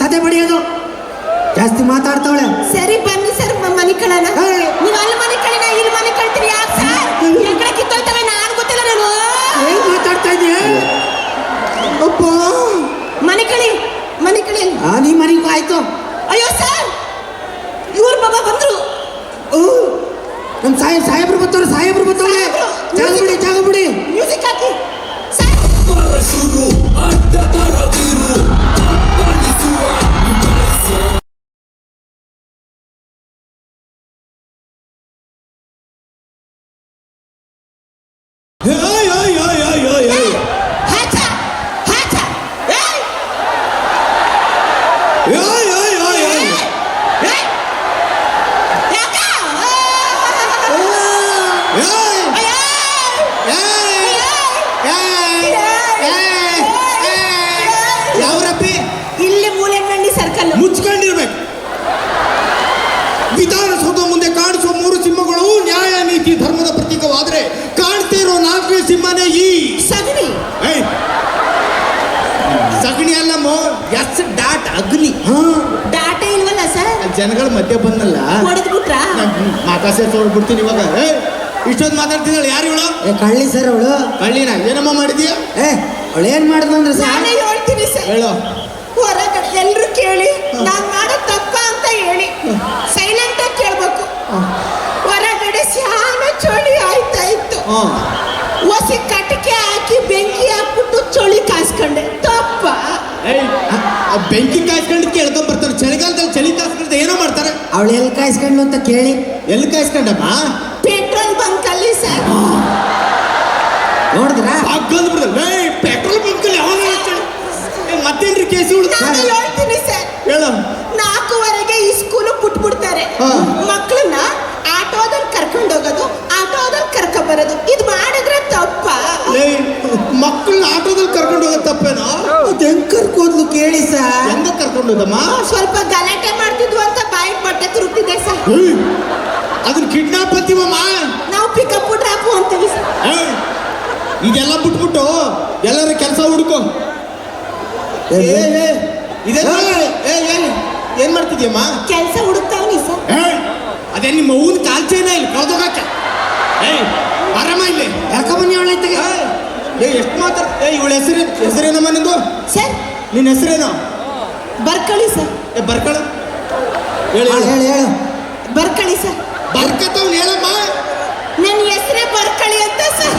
ಸದೆ ಬಡಿಯೋದು ಜಾಸ್ತಿ ಮಾತಾಡ್ತಾವಳೆ. ಸರಿ ಬನ್ನಿ ಸರ್ ಮನೆ ಕಳನ ಹೇ. ನೀವು ಅಲ್ಲಿ ಮನೆ ಕಳಿನ ಇಲ್ಲಿ ಮನೆ ಕಳ್ತೀರಿ ಯಾಕೆ ಸರ್? ಎಕಡೆ ಕಿತ್ತೋಯ್ತವೆ ನಾನು ಗೊತ್ತಿಲ್ಲ ನಾನು. ಏನ್ ಮಾತಾಡ್ತಾ ಇದೀಯ? ಅಪ್ಪ. ಮನೆ ಕಳಿ ಮನೆ ಕಳಿ. ಆ ನೀ ಮನೆಗೂ ಆಯ್ತು. ಅಯ್ಯೋ ಸರ್ ಇವ್ರ ಬಾಬಾ ಬಂದ್ರು. ಓ ನಮ್ ಸಾಹೇಬ್ ಸಾಹೇಬ್ರು ಬರ್ತಾವ್ರೆ ಸಾಹೇಬ್ರು ಬರ್ತಾವ್ರೆ ಜಾಗ ಬಿಡಿ ಜಾಗ ಬಿಡಿ. ಮ್ಯೂಸಿಕ್ ಹಾಕಿ. ಸರ್. ಹಾಚ ಸರ್ಕಲ್ ಮುಚ್ಕೊಂಡಿರ್ಬೇಕು. ವಿಧಾನಸೌಧ ಮುಂದೆ ಕಾಣಿಸುವ ಮೂರು ಸಿಂಹಗಳು ನ್ಯಾಯ ನೀತಿ ಧರ್ಮದ ಪ್ರತೀಕವಾದ್ರೆ ಕಾಣ್ತಿರೋ ನಾಲ್ಕನೇ ಸಿಂಹನೇ ಈ. ಸಗಣಿ. ಸಗಣಿ ಸಗಣಿ ಅಲ್ಲಮ್ಮ ಎಸ್ ಡಾಟ್ ಅಗ್ನಿ. ಹಾ. ಡಾಟಾ ಇಲ್ವಲ್ಲ ಸರ್? ಜನಗಳ ಮಧ್ಯೆ ಬಂದಲ್ಲ. ಹೊಡೆದ್ ಬಿಟ್ರಾ ಮಾತಾಸೆ ತೋಡ್ಬಿಡ್ತೀನಿ ಇವಾಗ! ಇಷ್ಟೊಂದು ಮಾತಾಡ್ತಿದ್ದಾಳೆ ಯಾರು ಇವಳು? ಏ ಕಳ್ಳಿ ಸರ್ ಅವಳು. ಕಳ್ಳಿನ ಏನಮ್ಮ ಮಾಡಿದ್ಯಾ? ಏ ಅವಳು ಏನ್ ಮಾಡಿದ್ಲು ಅಂದ್ರೆ ಸರ್? ಹೇಳ್ತೀನಿ ಸರ್. ಹೇಳು. ಹೊರಗಡೆ ಎಲ್ಲರೂ ಕೇಳಿ. ನಾನ್ ಮಾಡೋ ತಪ್ಪ ಅಂತ ಹೇಳಿ. ಸೈಲೆಂಟ್ ಆಗಿ ಕೇಳ್ಬೇಕು. ಹೊರಗಡೆ ಸ್ಯಾನ ಚಳಿ ಆಯ್ತಾ ಇತ್ತು. ಹೊಸ ಕಟ್ಟಿಗೆ ಹಾಕಿ ಬೆಂಕಿ ಹಾಕ್ಬಿಟ್ಟು ಚಳಿ ಕಾಸ್ಕೊಂಡೆ. ತಪ್ಪ. ಬೆಂಕಿ ಕಾಯ್ಸ್ಕೊಂಡು ಕೇಳ್ಕೊಂಡ್ ಬರ್ತಾರೆ. ಚಳಿಗಾಲದಲ್ಲಿ ಚಳಿ ಕಾಯ್ಸ್ಕೊಂಡು ಏನೋ ಮಾಡ್ತಾರೆ. ಅವಳು ಎಲ್ಲಿ ಕಾಯಿಸ್ಕೊಂಡ್ಲು ಅಂತ ಕೇಳಿ. ಎಲ್ಲಿ ಕಾಯ್ಸ್ಕೊಂಡಮ್ಮ? ಪೆಟ್ರೋಲ್ ಬಂಕ್ ಅಲ್ಲಿ ಸರ್ ನೋಡಿದ್ರ? ಪೆಟ್ರೋಲ್ ಬಂಕ್ ಯಾವಾಗ ಚಳಿ ಏ, ಮತ್ತೇನ್ರಿ ಕೇಸಿ ಹೇಳ್ತೀನಿ ಸರ್. ಹೇಳು. ನಾಲ್ಕುವರೆಗೆ ಈ ಸ್ಕೂಲು ಬಿಟ್ಬಿಡ್ತಾರೆ. ಮಕ್ಕಳನ್ನ ಆಟೋದಲ್ಲಿ ಕರ್ಕೊಂಡು ಹೋಗೋದು ಆಟೋದಲ್ಲಿ ಕರ್ಕೊ ಬರೋದು. ಇದು ಮಾಡಿದ್ರೆ ತಪ್ಪ. ಮಕ್ಕಳನ್ನ ಆಟೋದಲ್ಲಿ ಕರ್ಕೊಂಡು ಹೋಗೋದು ತಪ್ಪೇನೋ? ಹೆಂಗ್ ಕರ್ಕೋದ್ಲು ಕೇಳಿ ಸರ್ ಹೆಂಗ ಕರ್ಕೊಂಡು ಹೋದಮ್ಮ? ಸ್ವಲ್ಪ ಗಲಾಟೆ ಮಾಡ್ತಿದ್ವು ಅಂತ ಬಾಯಿ ಬಟ್ಟೆ ತುರುಕ್ತಿದೆ ಸರ್! ಅದನ್ನ ಕಿಡ್ನಾಪ್ ಅಂತೀವಮ್ಮ? ನಾವು ಪಿಕಪ್ ಡ್ರಾಪ್ ಅಂತೀವಿ ಸರ್! ಇದೆಲ್ಲ ಬಿಟ್ಬಿಟ್ಟು ಎಲ್ಲರೂ ಕೆಲಸ ಹುಡುಕೋ. ಏ ಏ, ಇದೆಲ್ಲ ಏ ಏ ಏನ್ ಮಾಡ್ತಿದ್ಯಮ್ಮ? ಕೆಲಸ ಹುಡುಕ್ತಾವ್ನಿ ಸರ್! ಅದೇ ನಿಮ್ಮ ಅವ್ವನ ಕಾಲ್ಚೇನ ಇಲ್ಲಿ ಕಳ್ದೋಗಕ್ಕೆ? ಏಯ್ ಆರಾಮ ಇಲ್ಲಿ? ಯಾಕಮ್ಮನಿ ಅವಳ ಏಯ್! ಏ ಎಷ್ಟು ಮಾತಾಡ ಏ ಇವಳ ಹೆಸರು ಹೆಸರೇನಮ್ಮ ನಿಂದು? ಸರ್. ನಿನ್ನ ಹೆಸರೇನು? ಬರ್ಕಳಿ ಸರ್. ಏ ಬರ್ಕಳ. ಹೇಳಿ ಹೇಳಿ. ಹೇಳು ಹೇಳು. ಬರ್ಕಳಿ ಸರ್. ಬರ್ಕತ್ತವ್ ಹೇಳಮ್ಮ. ನನ್ನ ಹೆಸರೇ ಬರ್ಕಳಿ ಅಂತ ಸರ್.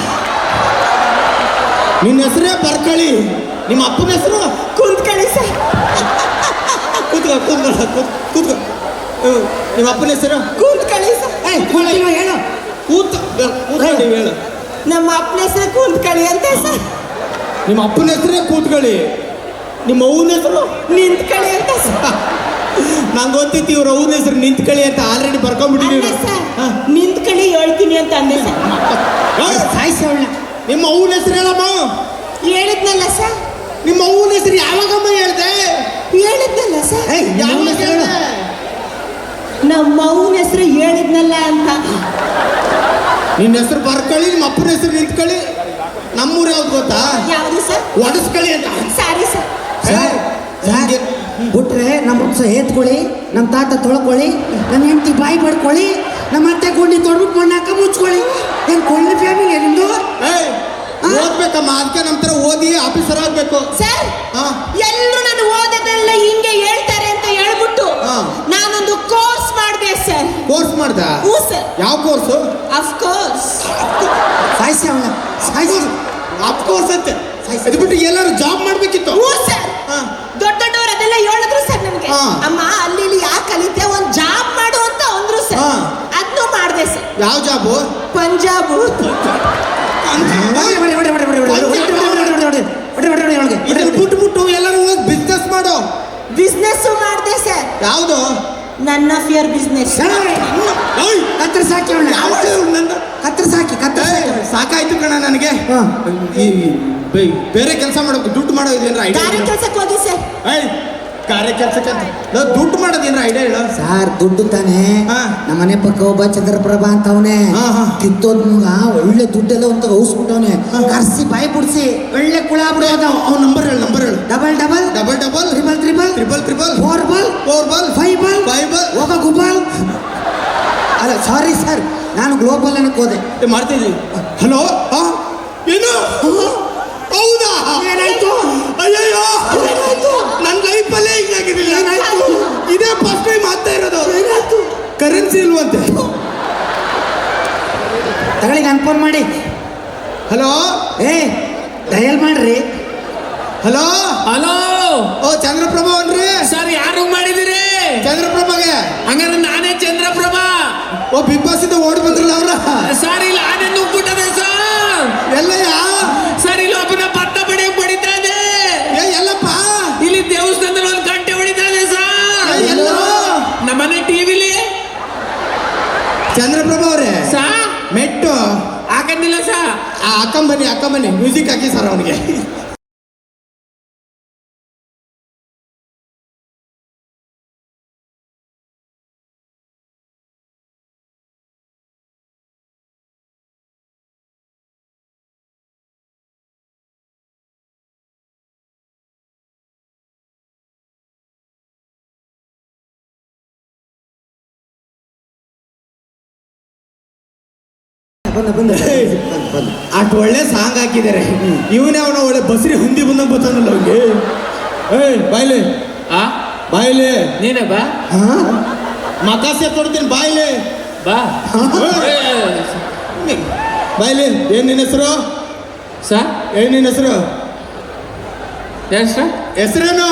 ನಿನ್ನ ಹೆಸರೇ ಬರ್ಕಳಿ. ನಿಮ್ಮ ಅಪ್ಪನ ಹೆಸರು? ಕುಂತ್ಕಳಿ ಸರ್. ಕೂತ್ಕೋ ಕೂತ್ಕೋ ಕೂತ್ಕ. ನಿಮ್ಮ ಅಪ್ಪನ ಹೆಸರು? ಕೂತಿಲ್ವ ಹೇಳು ಕೂತ್ ಕೂತ್ಕೊಳ್ಳಿ ಹೇಳು. ನಮ್ಮ ಅಪ್ಪನ ಹೆಸರು ಕುಂತ್ಕಳಿ ಅಂತ ಸರ್. ನಿಮ್ಮ ಅಪ್ಪನ ಹೆಸರೇ ಕೂತ್ಕೊಳ್ಳಿ. ನಿಮ್ಮ ಅವ್ವನ ಹೆಸರು? ನಿಂತ್ಕಳಿ ಅಂತ ಸರ್. ನಂಗೆ ಗೊತ್ತಿತ್ತು ಇವ್ರ ಅವ್ವನ ಹೆಸರು ನಿಂತ್ಕೊಳ್ಳಿ ಅಂತ ಆಲ್ರೆಡಿ ಬರ್ಕೊಂಡ್ಬಿಟ್ಟಿದ್ದೀವಿ ಸರ್ ನಿಂತ್ಕಳಿ ಹೇಳ್ತೀನಿ ಅಂತ ಅಂದೆ ಸರ್. ಸಾಯಿಸಿ ನಿಮ್ಮ ಅವ್ವನ ಹೆಸರು ಹೇಳಮ್ಮ. ಹೇಳಿದ್ನಲ್ಲ ಸರ್. ನಿಮ್ಮ ಅವ್ವನ ಹೆಸರು ಯಾವಾಗಮ್ಮ ಹೇಳ್ದೆ? ಹೇಳಿದ್ನಲ್ಲ ಸರ್. ಏಯ್ ಯಾವ ಯಾವನ ಹೆಸರು ಹೇಳ್ದೆ? ನಮ್ಮ ಅವ್ವನ ಹೆಸರು ಹೇಳಿದ್ನಲ್ಲ ಅಂತ. ನಿನ್ನ ಹೆಸರು ಬರ್ಕೊಳ್ಳಿ ನಿಮ್ಮ ಅಪ್ಪನ ಹೆಸರು ನಿಂತ್ಕೊಳ್ಳಿ ನಮ್ಮೂರು ಯಾವ್ದು ಗೊತ್ತಾ? ಯಾವುದು ಸರ್? ಒಡಿಸ್ಕೊಳ್ಳಿ ಅಂತ. Sorry sir. ಸರ್. ಸರ್ ಬಿಟ್ರೆ ನಮ್ಮ ಏತ್ಕೊಳ್ಳಿ ನಮ್ಮ ತಾತ ತೊಳ್ಕೊಳ್ಳಿ ನನ್ನ ಹೆಂಡತಿ ಬಾಯಿ ಮಾಡ್ಕೊಳ್ಳಿ ನಮ್ಮ ಅತ್ತೆ ಗುಂಡಿ ತೊಡ್ಬಿಟ್ಟು ಮಣ್ಣಾಕ ಮುಚ್ಕೊಳ್ಳಿ. ಏನು ಕೊಳ್ಳಿ ಫ್ಯಾಮಿಲಿ ಏಯ್ ಓದ್ಬೇಕಮ್ಮ ಅದಕ್ಕೆ ನಮ್ಮ ತರ ಓದಿ ಆಫೀಸರ್ ಆಗ್ಬೇಕು. ಸರ್ ಹಾ. ಎಲ್ಲರೂ ನಾನು ಓದೋದೆಲ್ಲ ಹಿಂಗೆ ಹೇಳ್ತಾರೆ ಅಂತ ಹೇಳ್ಬಿಟ್ಟು ಹಾ. ನಾನೊಂದು ಕೋರ್ಸ್ ಮಾಡಿದೆ ಸರ್. ಕೋರ್ಸ್ ಮಾಡ್ದ? ಸರ್. ಯಾವ ಕೋರ್ಸ್? Of course. ಸಾಯಿಸಿ ಅವನ ಸಾಯಿಸಿ. ಆಫ್ ಕೋರ್ಸ್ ಅಂತೆ. ಅದು ಬಿಟ್ಟು ಎಲ್ಲರೂ ಜಾಬ್ ಮಾಡ್ಬೇಕಿತ್ತು. ಹ್ಞೂ ಸರ್. ಹಾ. ದೊಡ್ಡ ದೊಡ್ಡವರು ಅದೆಲ್ಲ ಹೇಳಿದ್ರು ಸರ್ ನನಗೆ. ಹಾ. ಅಮ್ಮ ಅಲ್ಲಿ ಇಲ್ಲಿ ಯಾಕೆ ಕಲಿತೆ? ಒಂದು ಜಾಬ್ ಮಾಡು ಯಾವ ಜಾಬು ಪಂಜಾಬು ಬಿಟ್ಟು ಎಲ್ಲರೂ ಬಿಸ್ನೆಸ್ ಮಾಡು ಬಿಸ್ನೆಸ್ ಮಾಡಿದೆ ಸರ್ ಯಾವುದು ನನ್ನ ಫಿಯರ್ ಬಿಸ್ನೆಸ್ ಕತ್ರ ಸಾಕಿ ಕತ್ರ ಸಾಕಿ ಕತ್ರ ಸಾಕಾಯ್ತು ಕಣ ನನಗೆ ಬೇರೆ ಕೆಲಸ ಮಾಡೋದು ದುಡ್ಡು ಮಾಡೋ ಇದೇನ್ರ ಕೆಲಸಕ್ಕೆ ಹೋಗಿ ಸರ್ ಏಯ್ ಕಾರ್ಯ ಕೆಲ್ಸಕ್ಕೆ ದುಡ್ಡು ಮಾಡೋದೇನ್ರ ಐಡಿಯಾ ಹೇಳು. ಸಾರ್ ದುಡ್ಡು ತಾನೆ. ನಮ್ಮ ಮನೆ ಪಕ್ಕ ಒಬ್ಬ ಚಂದ್ರಪ್ರಭಾ ಅಂತ ಅವನೇ. ಕಿತ್ತೋದ್ ಮಗ ಒಳ್ಳೆ ದುಡ್ಡೆಲ್ಲ ಅಂತ ಔಸ್ಬಿಟ್ಟವನೆ ಕರ್ಸಿ ಬಾಯಿ ಬಿಡ್ಸಿ ಒಳ್ಳೆ ಕುಳ ಬಿಡೋದ ಅವ್ನ ನಂಬರ್ ಹೇಳು ನಂಬರ್ ಹೇಳು. Double double double double triple triple triple triple four ಬಲ್ ಫೋರ್ ಬಲ್ ಫೈವ್ ಬಲ್ ಫೈವ್ ಬಲ್ ಹೋಗ ಗುಬಲ್ ಅಲ್ಲ ಸಾರಿ ಸರ್ ನಾನು ಗ್ಲೋಬಲ್ ಅನ್ನಕ್ಕೆ ಹೋದೆ. ಮಾಡ್ತಿದ್ದೀನಿ ಹಲೋ ಏನು? ಹೌದಾ? ಏನಾಯ್ತು? ಅಯ್ಯಯ್ಯೋ! ಏನಾಯ್ತು? ನನ್ನ ಲೈಫಲ್ಲೇ ಹಿಂಗಾಗಿರ್ಲಿಲ್ಲ ಏನಾಯ್ತು? ಇದೇ ಫಸ್ಟ್ ಟೈಮ್ ಆಗ್ತಾ ಇರೋದು. ಏನಾಯ್ತು? ಕರೆನ್ಸಿ ಇಲ್ವಂತೆ. ತಗೊಳ್ಳಿ ನಾನು ಫೋನ್ ಮಾಡಿ. ಹಲೋ ಏ ಡಯಲ್ ಮಾಡ್ರಿ. ಹಲೋ ಹಲೋ ಓ ಚಂದ್ರಪ್ರಭಾ ಅನ್ರಿ ಸರ್ ಯಾರು ಮಾಡಿದಿರಿ ಚಂದ್ರಪ್ರಭಾಗೆ. ಹಂಗಾರೆ ನಾನೇ ಚಂದ್ರಪ್ರಭಾ. ಓ ಬಿಗ್ ಬಾಸ್ ಇಂದ ಓಡಿ ಬಂದ್ರಲ್ಲ ಅವ್ರ? ಸರ್ ಇಲ್ಲ ಆನೆ ನುಗ್ಬಿಟ್ಟದೆ ಅಕ್ಕಂಬನ್ನಿ ಅಕ್ಕಂಬನ್ನಿ ಮ್ಯೂಸಿಕ್ ಹಾಕಿ ಸರ್ ಅವನಿಗೆ ಬಂದ ಬಂದ. ಬಂದ ಅಷ್ಟು ಒಳ್ಳೆ ಸಾಂಗ್ ಹಾಕಿದ್ದಾರೆ. ಇವನೇ ಅವನ ಒಳ್ಳೆ ಬಸ್ರಿ ಹುಂದಿ ಬಂದಂಗೆ ಗೊತ್ತಾನಲ್ಲ ಅವ್ನಿಗೆ? ಏಯ್ ಬಾಯ್ಲೆ. ಆ? ಬಾಯ್ಲೆ. ನೀನೇ ಬಾ. ಹಾ ಮಕಾಸೆ ಕೊಡ್ತೀನಿ ಬಾಯ್ಲೆ. ಬಾ. ಏ, ಬಾಯ್ಲೆ ಏನ್ ನಿನ್ನ ಹೆಸರು? ಸಾ? ಏನ್ ನಿನ್ನ ಹೆಸರು? ಹೆಸರು? ಸರ್ ಹೆಸರೇನು?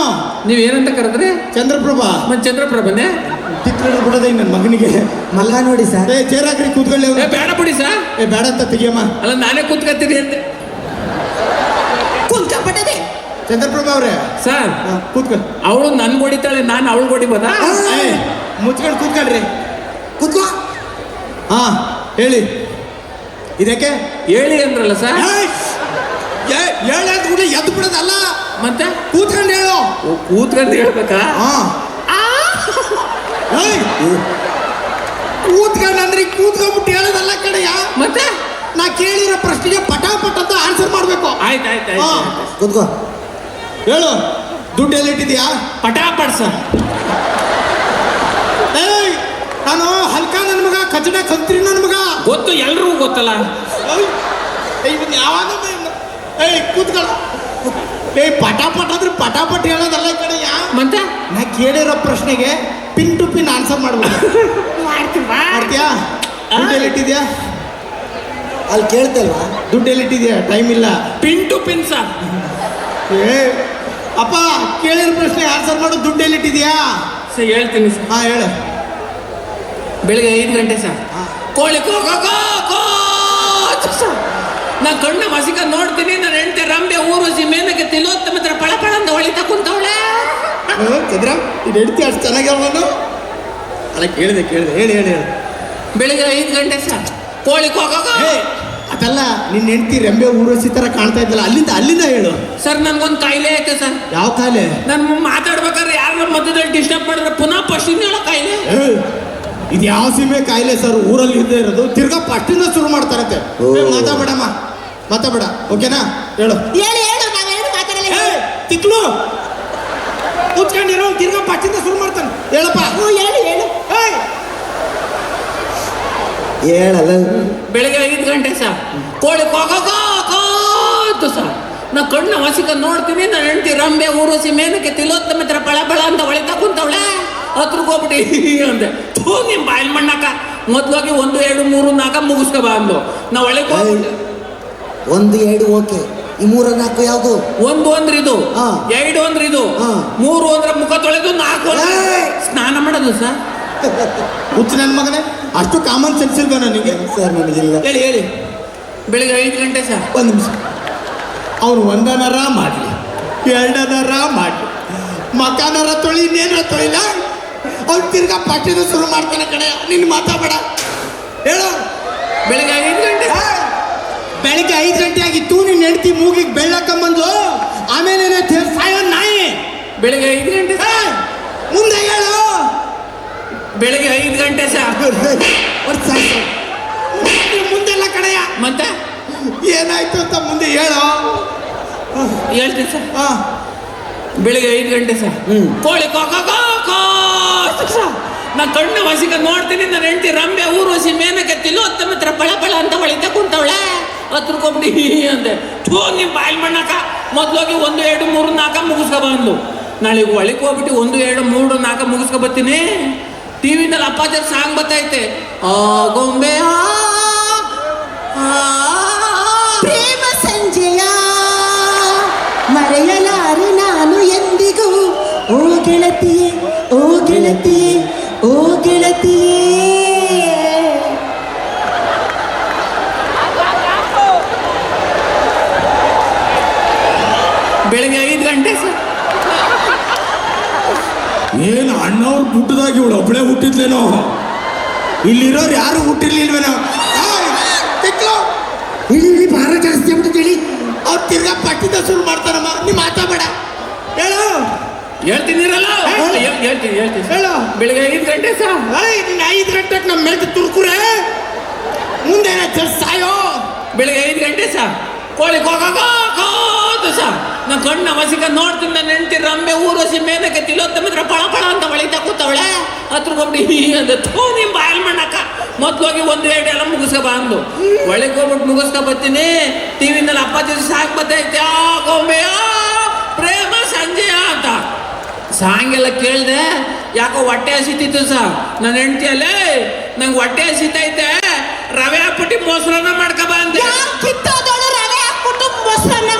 ನೀವ್ ಏನಂತ ಕರೆದ್ರಿ? ಚಂದ್ರಪ್ರಭಾ. ಮತ್ತೆ ಚಂದ್ರಪ್ರಭನೇ? ತಿಕ್ಕಡ ಬಿಡೋದೇ ನನ್ನ ಮಗನಿಗೆ. ಮಲ್ಲ ನೋಡಿ ಸರ್ ಏ ಚೇರ್ ಹಾಕ್ರಿ ಕೂತ್ಕೊಳ್ಳಿ ಏ ಬೇಡ ಬಿಡಿ ಸರ್ ಏ ಬೇಡ ಅಂತ ತೆಗಿಯಮ್ಮ. ಅಲ್ಲ ನಾನೇ ಕೂತ್ಕೊತೀನಿ ಅಂದೆ. ಕುಂತ್ಕೊಂಡ್ಬಿಟ್ಟದೆ. ಚಂದ್ರಪ್ರಭಾ ಅವ್ರೆ. ಸರ್ ಹಾ, ಕೂತ್ಕೊ. ಅವಳು ನನ್ ಹೊಡಿತಾಳೆ ನಾನು ಅವಳು ಹೊಡಿಬೋದಾ ಏ, ಮುಚ್ಕೊಂಡು ಕೂತ್ಕೊಳ್ರಿ. ಕೂತ್ಕೋ. ಹಾ ಹೇಳಿ. ಇದಕ್ಕೆ ಹೇಳಿ ಅಂದ್ರಲ್ಲ ಸರ್ ಹೇಳ ಕೂಡ ಎದ್ದು ಬಿಡೋದಲ್ಲ. ಮತ್ತೆ? ಕೂತ್ಕೊಂಡು ಹೇಳು. ಓ, ಕೂತ್ಕೊಂಡು ಹೇಳ್ಬೇಕಾ? ಹಾ. ಏಯ್, ಕೂತ್ಕೊಂಡು ಅಂದ್ರೆ ಕೂತ್ಕೊಂಡ್ಬಿಟ್ಟು ಹೇಳೋದಲ್ಲ ಕಡೆಯ ಮತ್ತೆ? ನಾ ಕೇಳಿರೋ ಪ್ರಶ್ನೆಗೆ ಪಟಾಪಟ್ ಅಂತ ಆನ್ಸರ್ ಮಾಡ್ಬೇಕು. ಆಯ್ತು ಆಯ್ತು ಹಾ. ಕೂತ್ಕೋ. ಹೇಳು. ದುಡ್ಡು ಎಲ್ಲಿಟ್ಟಿದ್ಯಾ ಪಟಾಪಟ್ ಸರ್. ಏಯ್! ನಾನು ಹಲ್ಕ ನನ್ನ ಮಗ ಕಚಡ ಕಂತ್ರಿ ನನ್ನ ಮಗ. ಗೊತ್ತು ಎಲ್ರಿಗೂ ಗೊತ್ತಲ್ಲ. ಏಯ್, ಏಯ್, ಇವನ್ ಯಾವಾಗ ಏಯ್ ಕೂತ್ಕೊಳ್ಳ. ಏಯ್ ಪಟಾಪಟ್ ಅಂದ್ರೆ ಪಟಾಪಟ್ ಹೇಳೋದಲ್ಲ ಈ ಯಾ ಮತ್ತೆ ನಾ ಕೇಳಿರೋ ಪ್ರಶ್ನೆಗೆ ಪಿನ್ ಟು ಪಿನ್ ಆನ್ಸರ್ ಮಾಡ್ಬೇಕು ಮಾಡ್ತೀಯಾ ದುಡ್ಡು ಎಲ್ಲಿಟ್ಟಿದ್ಯಾ ಅಲ್ಲಿ ಕೇಳ್ತಲ್ವಾ ದುಡ್ಡು ಎಲ್ಲಿಟ್ಟಿದ್ಯಾ ಟೈಮ್ ಇಲ್ಲ ಪಿನ್ ಟು ಪಿನ್ ಸರ್ ಏ ಅಪ್ಪ ಕೇಳಿರೋ ಪ್ರಶ್ನೆ ಆನ್ಸರ್ ಮಾಡು ದುಡ್ಡು ಎಲ್ಲಿಟ್ಟಿದ್ಯಾ ಸರ್ ಹೇಳ್ತೀನಿ ಸರ್ ಹಾ ಹೇಳು ಬೆಳಿಗ್ಗೆ ಐದು ಗಂಟೆ ಸರ್. ಕೋಳಿ ಕೋ ಕೋ ಕೋ ಕೋ ಸರ್ ನಾ ಕಣ್ಣು ಮಸಿಕ ನೋಡ್ತೀನಿ ನನ್ನ ಹೆಂಡತಿ ರಂಬೆ ಊರುಸಿ ಮೇನಕ್ಕೆ ತಿಲೋತ್ತಮ ಹತ್ರ ಪಳ ಪಳ ಅಂತ ಹೊಳಿತಾ ಕುಂತವಳೆ. ಚಂದ್ರ ಇದು ಹೆಡ್ತಿ ಅಷ್ಟು ಚೆನ್ನಾಗಿ ನಾನು? ಅಲ್ಲ ಕೇಳಿದೆ ಕೇಳಿದೆ. ಹೇಳಿ ಹೇಳಿ ಹೇಳಿ. ಬೆಳಿಗ್ಗೆ ಐದು ಗಂಟೆ ಸರ್. ಕೋಳಿ ಕೋ ಕೋ ಕೋ. ಅದಲ್ಲ ನಿನ್ನ ಹೆಂಡತಿ ರೆಂಬೆ ಊರಸಿ ಥರ ಕಾಣ್ತಾ ಇದ್ದಲ್ಲ ಅಲ್ಲಿಂದ ಅಲ್ಲಿಂದ ಹೇಳು. ಸರ್ ನನ್ಗೊಂದು ಕಾಯಿಲೆ ಐತೆ ಸರ್. ಯಾವ ಕಾಯಿಲೆ? ನಾನು ಮಾತಾಡ್ಬೇಕಾದ್ರೆ ಯಾರ ಮಧ್ಯದಲ್ಲಿ ಡಿಸ್ಟರ್ಬ್ ಮಾಡಿದ್ರೆ ಪುನಃ ಪಶ್ಚಿಮ ಹೇಳೋ ಕಾಯಿಲೆ. ಇದು ಯಾವ ಸೀಮೆ ಕಾಯಿಲೆ ಸರ್? ಊರಲ್ಲಿ ಇದ್ದೇ ಇರೋದು. ತಿರ್ಗಾ ಫಸ್ಟಿಂದ ಶುರು ಮಾಡ್ತಾರಂತೆ. ಏ, ಮಾತಾಡ್ಬೇಡಮ್ಮ. ಮಾತಾಡ್ಬೇಡ. ಓಕೆನಾ? ಹೇಳು. ಹೇಳು ಹೇಳು ನಾವೇನು ಮಾತಾಡಲ್ಲ ಏ ತಿಕ್ಲು. ಕೂತ್ಕೊಂಡಿರೋ ತಿರ್ಗಾ ಪಚ್ಚಿಂದ ಶುರು ಮಾಡ್ತಾನೆ. ಹೇಳಪ್ಪ. ಓ ಹೇಳು ಹೇಳಲ್ಲ. ಬೆಳಗ್ಗೆ ಐದು ಗಂಟೆ ಸರ್ ಕೋಳಿ ಕೋ ಕೋ ಕೋ ಕೋ ಅಂತ ಸರ್ ನಾ ಕಣ್ಣ ಮಸಿಕ ನೋಡ್ತೀನಿ ನನ್ನ ಹೆಂಡತಿ ರಂಬೆ ಊರುಸಿ ಮೇನಕ್ಕೆ ತಿಲೋತ್ತಮ ಹತ್ರ ಬಳ ಬಳ ಅಂತ ಹೊಳಿತಾ ಕುಂತವಳೆ. ಹತ್ರಕ್ಕೆ ಹೋಗ್ಬಿಟ್ಟು ಅಂದೆ. ಥೂ ನಿಮ್ ಬಾಯಲ್ ಮಣ್ಣಕ್ಕ ಮೊದ್ಲೋಗಿ ಒಂದು ಎರಡು ಮೂರು ನಾಲ್ಕ ಮುಗಿಸ್ಕೊ ಬಾ ಅಂದು ನಾ ಒಳಗೆ ಒಂದು ಎರಡು ಓಕೆ. ಈ ಮೂರ ನಾಲ್ಕು ಯಾವುದು? ಒಂದು ಅಂದ್ರೆ ಇದು ಹಾ. ಎರಡು ಅಂದ್ರೆ ಇದು ಹಾ. ಮೂರು ಅಂದ್ರೆ ಮುಖ ತೊಳೆದು ನಾಲ್ಕು ಅಂದ್ರೆ ಸ್ನಾನ ಮಾಡೋದು ಸರ್. ಹುಚ್ಚ ನನ್ನ ಮಗನೇ ಅಷ್ಟು ಕಾಮನ್ ಸೆನ್ಸ್ ಇಲ್ವ ನನಗೆ ಸರ್ ನನಗಿಲ್ಲ ಹೇಳಿ ಹೇಳಿ. ಬೆಳಿಗ್ಗೆ ಐದು ಗಂಟೆ ಸರ್. ಒಂದು ನಿಮಿಷ. ಅವ್ನು ಒಂದನರ ಮಾಡಲಿ ಎರಡನರ ಮಾಡಲಿ. ಮಕಾನರ ತೊಳಿ ಇನ್ನೇನರ ತೊಳಿಲ್ಲ ಅವ್ನು ತಿರ್ಗಾ ಪಾಠದ ಶುರು ಮಾಡ್ತಾನೆ ಕಡೆ ನಿನ್ನ ಮಾತಾಡಬೇಡ. ಹೇಳು. ಬೆಳಿಗ್ಗೆ ಐದು! ಬೆಳಿಗ್ಗೆ ಐದು ಗಂಟೆ ಆಗಿತ್ತು ನಿನ್ನ ಹೆಂಡತಿ ಮೂಗಿಗೆ ಬೆಳ್ಳಕ್ಕಂಬಂದು ಆಮೇಲೆ ಸಾಯೋ ನಾಯಿ. ಬೆಳಗ್ಗೆ ಐದು ಗಂಟೆ ಮುಂದೆ ಹೇಳು. ಬೆಳಗ್ಗೆ ಐದು ಗಂಟೆ ಮುಂದೆಲ್ಲ ಕಡೆಯ ಮತ್ತೆ? ಏನಾಯ್ತು ಅಂತ ಮುಂದೆ ಹೇಳು. ಹೇಳ್ತೀನಿ ಸರ್ ಹಾಂ. ಬೆಳಿಗ್ಗೆ ಐದು ಗಂಟೆ ಸರ್. ಕೋಳಿ ಕೋ ಕೋ ಕೋ ಕೋ ಸರ್. ನಾ ಕಣ್ಣು ವಸಿಕ ನೋಡ್ತೀನಿ ನನ್ನ ಹೆಂಡತಿ ರಂಬೆ ಊರ್ವಶಿ ಮೇನಕ್ಕೆ ತಿಲೋತ್ತಮ ಹತ್ರ ಪಳ ಪಳ ಅಂತ ಹೊಳಿತ ಕುಂತವಳೆ. ಹತ್ರಕೊಬ್ಡಿ ಅಂದೆ. ಥೂ ನೀವು ಬಾಯಿಲ್ ಮಾಡಾಕ ಮೊದಲೋಗಿ ಒಂದು, ಎರಡು, ಮೂರು, ನಾಲ್ಕು ಮುಗಿಸ್ಕೊ ಬಂದ್ಲು. ನಾಳೆ ಒಳಗೆ ಹೋಗ್ಬಿಟ್ಟು ಒಂದು, ಎರಡು, ಮೂರು, ನಾಲ್ಕು ಮುಗಿಸ್ಕೊ ಬರ್ತೀನಿ. ಟಿ ವಿನಲ್ಲಿ ಅಪ್ಪಾಜರ್ ಸಾಂಗ್ ಬರ್ತೈತೆ ಆ ಗೊಂಬೆ ಪ್ರೇಮ ಸಂಜೆಯ, ಮರೆಯಲಾರೆ ನಾನು ಎಂದಿಗೂ. ಓ ಗೆಳತಿಯೇ ಓ ಗೆಳತಿಯೇ ಓ ಗೆಳತಿಯೇ. ಬೆಳಿಗ್ಗೆ ಐದು ಗಂಟೆ ಸರ್. ಏನು ಅಣ್ಣವ್ರು ಹುಟ್ಟದಾಗಿ ಇವಳು ಒಬ್ಬಳೇ ಹುಟ್ಟಿದ್ಲೇನೋ ಇಲ್ಲಿರೋರು ಯಾರು ಹುಟ್ಟಿರ್ಲಿಲ್ವೇನೋ. ಇಲ್ಲಿ ಇಳಿ ಭಾರ ಜಾಸ್ತಿ ಆಗ್ಬಿಟ್ಟು ಹೇಳಿ. ಅವ್ರು ತಿರ್ಗಾ ಪಟ್ಟಿದ ಶುರು ಮಾಡ್ತಾರಮ್ಮ. ನೀ ಮಾತಾಡಬೇಡ. ಹೇಳು. ಹೇಳ್ತೀನಿರಲ್ಲ ಹೇಳ್- ಹೇಳ್ತೀನಿ ಹೇಳ್ತೀನಿ ಹೇಳು. ಬೆಳಿಗ್ಗೆ ಐದು ಗಂಟೆ ಸರ್. ಐದು ಗಂಟೆಗೆ ನಮ್ಮ ಮೇಲೆ ತುರ್ಕುರೆ. ಮುಂದೆ ಸಾಯೋ. ಬೆಳಿಗ್ಗೆ ಐದು ಗಂಟೆ ಸರ್. ಕೋಳಿ ಕೋದು ಸರ್ ನನ್ನ ಕಣ್ಣ ವಸಿಕ ನೋಡ್ತೀನಿ ನನ್ನ ಹೆಂಡತಿ ರಂಬೆ ಊರೋಸಿ ಮೇನಕ್ಕೆ ತಿಲೋತ್ತಮ ಹತ್ರ ಪಳ ಪಳ ಅಂತ ಒಳಿತಾ ಕೂತವಳೆ. ಹತ್ರ ಹೋಗ್ಬಿಟ್ಟು ಅಂದ್ರೆ ಥೂ ನಿಮ್ಮ ಬಾಯಲ್ ಮಣ್ಣಕ್ಕ ಮೊದ್ಲೋಗಿ ಒಂದು, ಎರಡು ಎಲ್ಲ ಮುಗಿಸ್ಕೊ ಬಂದು ಒಳಗೆ ಹೋಗ್ಬಿಟ್ಟು ಮುಗಿಸ್ಕೊ ಬರ್ತೀನಿ. ಅಪ್ಪ ಅಪ್ಪಾಜಿ ಸಾಕ್ ಬರ್ತೈತೆ. ಗೊಂಬೆಯ ಪ್ರೇಮ ಸಂಜೆಯ ಅಂತ. ಸಾಂಗೆಲ್ಲ ಕೇಳಿದೆ, ಯಾಕೋ ಹೊಟ್ಟೆ ಹಸಿತಿತ್ತು ಸರ್ ನನ್ನ ಹೆಂಡತಿಯಲ್ಲೇ ನಂಗೆ ಹೊಟ್ಟೆ ಹಸಿತೈತೆ. ರವೆ ಹಾಕ್ಬಿಟ್ಟು ಮೊಸರನ್ನ ಮಾಡ್ಕೊ ಬಂದೆ ರವೆ ಹಾಕ್ಬಿಟ್ಟು ಮೊಸರನ್ನ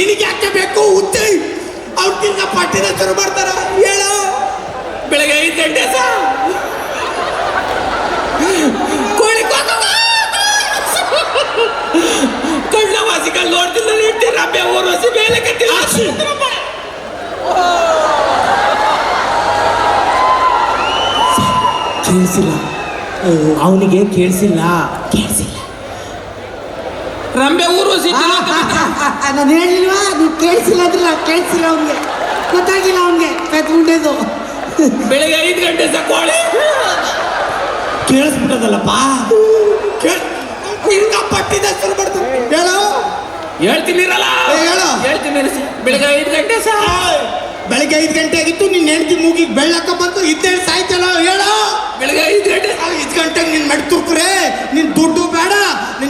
ನಿನಗೆ ಯಾಕೆ ಬೇಕು ಉತ್ತಿ ಅವ್ರು ತಿರ್ಗಾ ಪಟ್ಟಿದ ಶುರು ಮಾಡ್ತಾರ? ಹೇಳ. ಬೆಳಗ್ಗೆ ಐದು ಗಂಟೆ ಸರ್ ಕೋಳಿ ಕಣ್ಣ ವಾಸಿಕಲ್ಲಿ ನೋಡ್ತಿಲ್ಲ ನಿಂತಿ ರಬ್ಬೆ ಊರ್ವಸಿ ಮೇಲೆ ಕಟ್ಟಿಲ್ಲ ಕೇಳಿಸಿಲ್ಲ. ಅವನಿಗೆ ಕೇಳಿಸಿಲ್ಲ. ಕೇಳಿಸಿಲ್ಲ. ರಂಬೆ ಊರು ನಾನು ಹೇಳಿಲ್ವಾ? ನೀವು ಕೇಳಿಸಿಲ್ಲ ಅಂದ್ರಲ್ಲ ಕೇಳಿಸಿಲ್ಲ ಅವನಿಗೆ. ಗೊತ್ತಾಗಿಲ್ಲ ಅವನಿಗೆ. ಕತ್ಕೊಂಡಿದ್ದು ಬೆಳಗ್ಗೆ ಐದು ಗಂಟೆ ಸಕ್ಕೋಳಿ ಕೇಳಿಸ್ಬಿಟ್ಟದಲ್ಲಪ್ಪ? ಕೇಳಿ ತಿರ್ಗಾ ಪಟ್ಟಿದ ಹೆಸರು ಮಾಡ್ತಾರೆ ಹೇಳು. ಹೇಳ್ತೀನಿರಲ್ಲ. ಹೇಳು. ಹೇಳ್ತೀನಿ. ಬೆಳಗ್ಗೆ ಐದು ಗಂಟೆ ಸಹ. ಬೆಳಗ್ಗೆ ಐದು ಗಂಟೆ ಆಗಿತ್ತು ನಿನ್ನ ಹೆಂಡತಿ ಮೂಗಿಗೆ ಬೆಳ್ಳಕ್ಕ ಬಂತು ಇದ್ದೇಳಿ ಸಾಯ್ತಲ್ಲ ಹೇಳು. ಬೆಳಗ್ಗೆ ಐದು ಗಂಟೆ. ಐದು ಗಂಟೆಗೆ ನಿನ್ನ ಮಡ್ ತುರ್ಕ್ರೆ ನಿನ್ ದುಡ್ಡು ಬೇಡ ನಿನ್ ಕಾಸು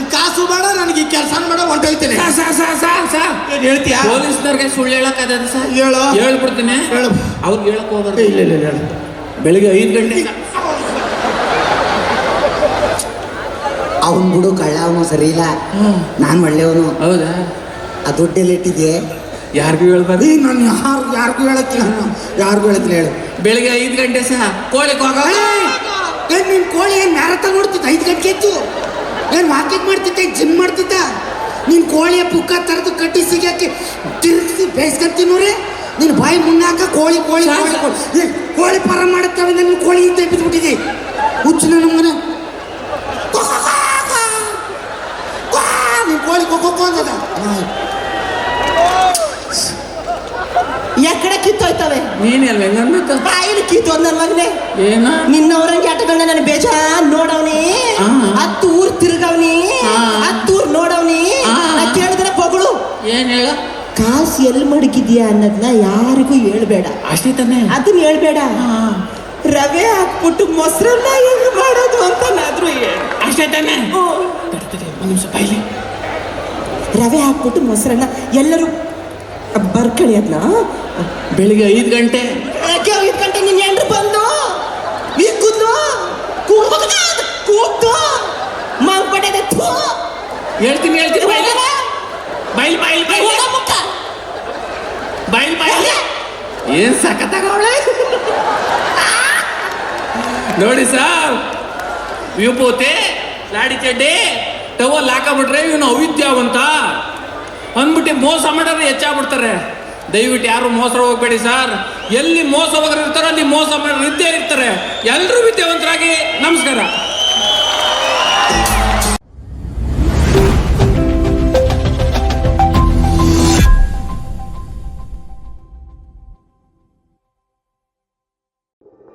ಬೇಡ ನನಗೆ ಈ ಕೆಲಸ ಮಾಡ ಹೊಂಟೋಯ್ತೇನೆ ಸಾ ಸಾ ಏನ್ ಹೇಳ್ತೀಯಾ? ಪೊಲೀಸ್ನವ್ರಿಗೆ ಸುಳ್ಳು ಹೇಳಕ್ಕದ ಸರ್? ಹೇಳು. ಹೇಳ್ಬಿಡ್ತೀನಿ. ಹೇಳು. ಅವ್ರಿಗೆ ಹೇಳಕ್ ಹೋಗ್ಬಾರ್ದು. ಇಲ್ಲ ಇಲ್ಲ ಇಲ್ಲ ಬೆಳಿಗ್ಗೆ ಐದು ಗಂಟೆ. ಅವನ್ ಬಿಡು ಕಳ್ಳ ಅವನು ಸರಿ ಇಲ್ಲ. ನಾನು ಒಳ್ಳೆಯವನು. ಹೌದಾ? ಆ ದುಡ್ಡೆಲ್ಲಿ ಇಟ್ಟಿದ್ದೆ ಯಾರಿಗೂ ಹೇಳ್ಬಾರ್ದು. ನಾನು ಯಾರು ಯಾರಿಗೂ ಹೇಳತ್ತಿಲ್ಲ ನಾನು. ಯಾರಿಗೂ ಹೇಳತ್ತಿಲ್ಲ ಹೇಳು. ಬೆಳಿಗ್ಗೆ ಐದು ಗಂಟೆ ಸಹ ಕೋಳಿ ಏನ್ ನಿನ್ ಕೋಳಿ ಏನ್ ಮ್ಯಾರಥಾನ್ ನೋಡ್ತಿದ್ದ ಐದು ಗಂಟೆ ಎದ್ದು. ಏನ್ ವಾಕಿಂಗ್ ಮಾಡ್ತಿದ್ದೆ ಜಿಮ್ ಮಾಡ್ತಿದ್ದ. ನಿನ್ನ ಕೋಳಿಯ ಪುಕ್ಕ ತರದು ಕಟ್ಟಿ ಸಿಗಕ್ಕೆ ತಿರುಗಿಸಿ ಬೇಯಿಸ್ಕೊಂತೀನೋರೆ ನಿನ್ನ ಬಾಯಿ ಮುನ್ನಾಕ ಕೋಳಿ ಕೋಳಿ ಕೋಳಿ ಕೋಳಿ. ಏ, ಕೋಳಿ ಪರ ಮಾಡುತ್ತವೆ ನನ್ನ ಕೋಳಿ ಇದ್ದ ಬಿದ್ದುಬಿಟ್ಟಿದೆ ಹುಚ್ಚು ನಮ್ಮನ ನಿನ್ ಕೋಳಿ ಕೊಕ್ಕೋ ಅಂತದ ಎಕಡೆ ಕಿತ್ತೋಯ್ತವೆ. ನೀನ್ ಎಲ್ಲಿ ಹೆಂಗನ್ಬೇಕು ಬಾಯಿಲಿ ಕಿತ್ತು ನನ್ನ ಮಗನೆ. ಏನ? ನಿನ್ನವರಂಗೆ ಆಟಗಳನ್ನ ನಾನು ಬೇಜಾನ್ ನೋಡವ್ನಿ. ಹತ್ತು ಊರ್ ತಿರ್ಗವ್ನಿ. ಹತ್ತು ಊರ್ ನೋಡವ್ನಿ. ಕೇಳಿದ್ರೆ ಪೊಗಳು. ಏನ್ ಹೇಳ? ಕಾಸು ಎಲ್ಲಿ ಮಡಗಿದ್ಯಾ ಅನ್ನೋದನ್ನ ಯಾರಿಗೂ ಹೇಳ್ಬೇಡ. ಅಷ್ಟೇ ತಾನೆ ಅದನ್ನ ಹೇಳ್ಬೇಡ ರವೆ ಹಾಕ್ಬಿಟ್ಟು ಮೊಸರನ್ನ ಹೆಂಗ್ ಮಾಡೋದು ಅಂತ ನಾದ್ರು ಅಷ್ಟೇ ತಾನೆ. ನಿಮಿಷ ರವೆ ಹಾಕ್ಬಿಟ್ಟು ಮೊಸರನ್ನ ಎಲ್ಲರೂ ಬರ್ಕಳಿ ಅದನ್ನ ಬೆಳಿಗ್ಗೆ ಐದು ಗಂಟೆ. ಐದು ಗಂಟೆ ನಿನ್ನ ಹೆಂಡ್ರು ಬಂದು? ಈಗ ಕೂತು ಕೂತು ಮಂಗ್ ಪಡೆದೆ ಹೇಳ್ತೀನಿ ಹೇಳ್ತೀನಿ ಬೈಲಿ. ಬೈಲ್ ಬೈಲ್ ಬೈಲ್. ಬೈಲ್ ಬೈಲ್. ಏನ್ ಸಖತ್ತಾಗವಳೆ ನೋಡಿ ಸರ್ ವಿಭೂತಿ ಲಾಡಿ ಚಡ್ಡಿ ಟವಲ್ ಹಾಕಬಿಟ್ರೆ ಇವನು ಅವಿದ್ಯಾವಂತ. ಅಂದ್ಬಿಟ್ಟು ಮೋಸ ಮಾಡೋರು ಹೆಚ್ಚಾಗ್ಬಿಡ್ತಾರೆ. ದಯವಿಟ್ಟು ಯಾರು ಮೋಸ ಹೋಗ್ಬೇಡಿ ಸರ್. ಎಲ್ಲಿ ಮೋಸ ಹೋಗೋರು ಇರ್ತಾರೋ ಅಲ್ಲಿ ಮೋಸ ಮಾಡೋರು ಇದ್ದೇ ಇರ್ತಾರೆ. ಎಲ್ಲರೂ ವಿದ್ಯಾವಂತರಾಗಿ ನಮಸ್ಕಾರ.